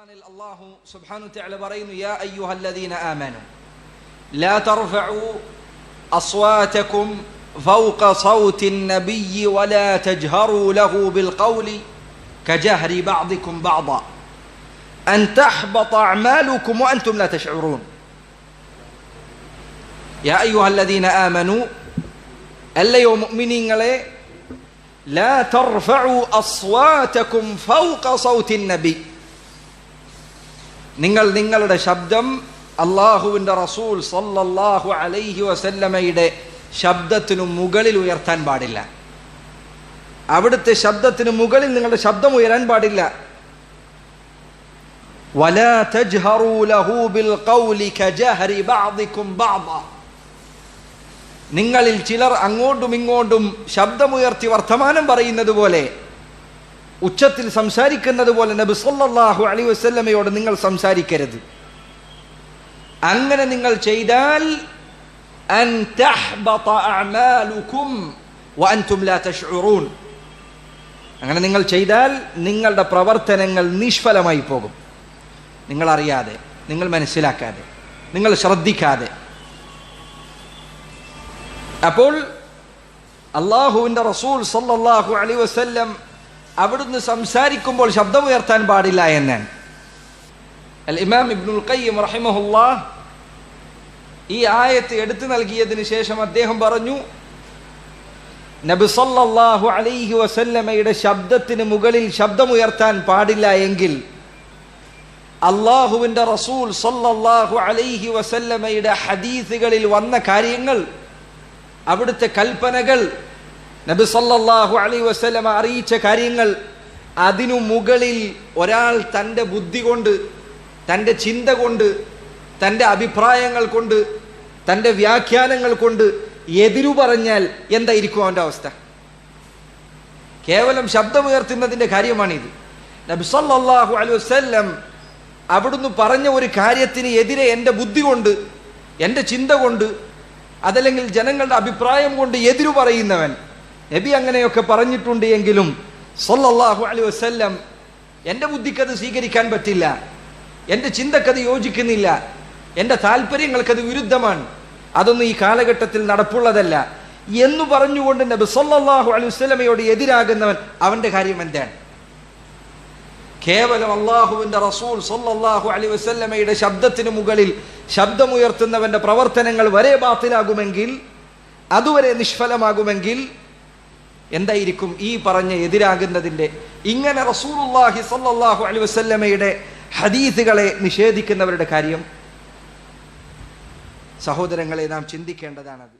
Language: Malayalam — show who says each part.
Speaker 1: القرآن الله سبحانه وتعالى برين يا أيها الذين آمنوا لا ترفعوا أصواتكم فوق صوت النبي ولا تجهروا له بالقول كجهر بعضكم بعضا. أن تحبط أعمالكم وأنتم لا تشعرون. يا أيها الذين آمنوا ألا يؤمنين عليه لا ترفعوا أصواتكم فوق صوت النبي. നിങ്ങൾ നിങ്ങളുടെ ശബ്ദം അള്ളാഹുവിന്റെ റസൂൽ സല്ലാഹു അലൈഹി വസല്ലമയുടെ ശബ്ദത്തിനു മുകളിൽ ഉയർത്താൻ പാടില്ല. അവിടുത്തെ ശബ്ദത്തിന് മുകളിൽ നിങ്ങളുടെ ശബ്ദം ഉയരാൻ പാടില്ല. നിങ്ങളിൽ ചിലർ അങ്ങോട്ടും ഇങ്ങോട്ടും ശബ്ദമുയർത്തി വർത്തമാനം പറയുന്നത് പോലെ ഉച്ചത്തിൽ സംസാരിക്കുന്നത് പോലെ നബി സല്ലാഹു അലൈഹി വസല്ലമയോട് നിങ്ങൾ സംസാരിക്കരുത്. അങ്ങനെ നിങ്ങൾ ചെയ്താൽ അങ്ങനെ നിങ്ങൾ ചെയ്താൽ നിങ്ങളുടെ പ്രവർത്തനങ്ങൾ നിഷ്ഫലമായി പോകും. നിങ്ങൾ അറിയാതെ നിങ്ങൾ മനസ്സിലാക്കാതെ നിങ്ങൾ ശ്രദ്ധിക്കാതെ. അപ്പോൾ അള്ളാഹുവിന്റെ റസൂൽ സല്ലാഹു അലൈഹി വസല്ലം അവിടുന്ന് സംസാരിക്കുമ്പോൾ ശബ്ദമുയർത്താൻ പാടില്ല എന്നാണ് അൽ ഇമാം ഇബ്നുൽ ഖയ്യിം റഹിമഹുല്ലാ ഈ ആയത്ത് എടുത്തു നൽകിയതിന് ശേഷം അദ്ദേഹം പറഞ്ഞു നബി സല്ലല്ലാഹു അലൈഹി വസല്ലമയുടെ ശബ്ദത്തിന് മുകളിൽ ശബ്ദമുയർത്താൻ പാടില്ല എങ്കിൽ അള്ളാഹുവിന്റെ റസൂൽ സല്ലല്ലാഹു അലൈഹി വസല്ലമയുടെ ഹദീസുകളിൽ വന്ന കാര്യങ്ങൾ അവിടുത്തെ കൽപ്പനകൾ നബി സല്ലല്ലാഹു അലൈഹി വസല്ലമ അറിയിച്ച കാര്യങ്ങൾ അതിനു മുകളിൽ ഒരാൾ തന്റെ ബുദ്ധി കൊണ്ട് തന്റെ ചിന്ത കൊണ്ട് തന്റെ അഭിപ്രായങ്ങൾ കൊണ്ട് തന്റെ വ്യാഖ്യാനങ്ങൾ കൊണ്ട് എതിരു പറഞ്ഞാൽ എന്തായിരിക്കും അവന്റെ അവസ്ഥ? കേവലം ശബ്ദമുയർത്തുന്നതിന്റെ കാര്യമാണിത്. നബി സല്ലല്ലാഹു അലൈഹി വസല്ലം അവിടുന്ന് പറഞ്ഞ ഒരു കാര്യത്തിന് എതിരെ എന്റെ ബുദ്ധി കൊണ്ട് എന്റെ ചിന്ത കൊണ്ട് അതല്ലെങ്കിൽ ജനങ്ങളുടെ അഭിപ്രായം കൊണ്ട് എതിരു പറയുന്നവൻ നബി അങ്ങനെയൊക്കെ പറഞ്ഞിട്ടുണ്ട് എങ്കിലും സൊല്ലാഹു അലൈഹി വസ്ല്ലം എന്റെ ബുദ്ധിക്കത് സ്വീകരിക്കാൻ പറ്റില്ല. എന്റെ ചിന്തക്കത് യോജിക്കുന്നില്ല. എന്റെ താല്പര്യങ്ങൾക്കത് വിരുദ്ധമാണ്. അതൊന്നും ഈ കാലഘട്ടത്തിൽ നടപ്പുള്ളതല്ല. എന്ന് പറഞ്ഞുകൊണ്ട് നബി സല്ലല്ലാഹു അലൈഹി വസ്ലമയോട് എതിരാകുന്നവൻ അവന്റെ കാര്യം എന്താണ്? കേവലം അള്ളാഹുവിന്റെ റസൂൽ സൊല്ലാഹു അലി വസല്ലമയുടെ ശബ്ദത്തിന് മുകളിൽ ശബ്ദമുയർത്തുന്നവന്റെ പ്രവർത്തനങ്ങൾ വരെ ബാത്തിലാകുമെങ്കിൽ അതുവരെ നിഷ്ഫലമാകുമെങ്കിൽ എന്തായിരിക്കും ഈ പറഞ്ഞ എതിരാകുന്നതിന്റെ? ഇങ്ങനെ റസൂലുള്ളാഹി സല്ലല്ലാഹു അലൈഹി വസല്ലമയുടെ ഹദീസുകളെ നിഷേധിക്കുന്നവരുടെ കാര്യം സഹോദരങ്ങളെ നാം ചിന്തിക്കേണ്ടതാണത്.